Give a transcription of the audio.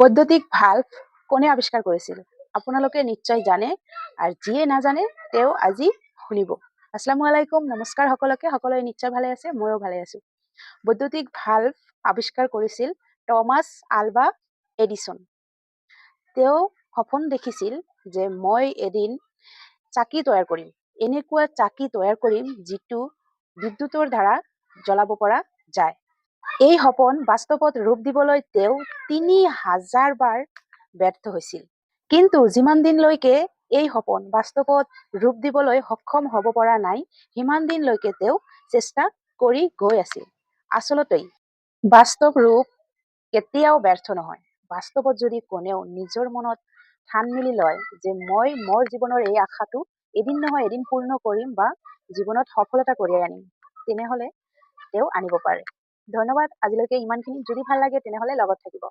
বৈদ্যুতিক ভাল্ব কোনে আৱিষ্কাৰ কৰিছিল? আপোনালোকে নিশ্চয় জানে আৰু যিয়ে নাজানে, তেওঁ আজি শুনিব। আসসালামু আলাইকুম, নমস্কাৰ সকলোকে। সকলোৱে নিশ্চয় ভালে আছে? ময়ো ভালে আছো। বৈদ্যুতিক ভাল্ব আৱিষ্কাৰ কৰিছিল টমাছ আলভা এডিছন। তেওঁ সপোন দেখিছিল যে মই এদিন চাকি তৈয়াৰ কৰিম। এনেকুৱা চাকি তৈয়াৰ কৰিম যিটো বিদ্যুতৰ দ্বাৰা জ্বলাব পৰা যায়। এই সপোন বাস্তৱত ৰূপ দিবলৈ তেওঁ তিনি হাজাৰ বাৰ ব্যৰ্থ হৈছিল। কিন্তু যিমান দিনলৈকে এই সপোন বাস্তৱত ৰূপ দিবলৈ সক্ষম হ'ব পৰা নাই, সিমান দিনলৈকে তেওঁ চেষ্টা কৰি গৈ আছিল। আচলতে বাস্তৱ ৰূপ কেতিয়াও ব্যৰ্থ নহয়। বাস্তৱত যদি কোনেও নিজৰ মনত ঠান মেলি লয় যে মই মোৰ জীৱনৰ এই আশাটো এদিন নহয় এদিন পূৰ্ণ কৰিম বা জীৱনত সফলতা কঢ়িয়াই আনিম, তেনেহলে তেওঁ আনিব পাৰে। ধন্যবাদ। আজিলৈকে ইমানখিনি যদি ভাল লাগে তেনেহলে লগত থাকিব।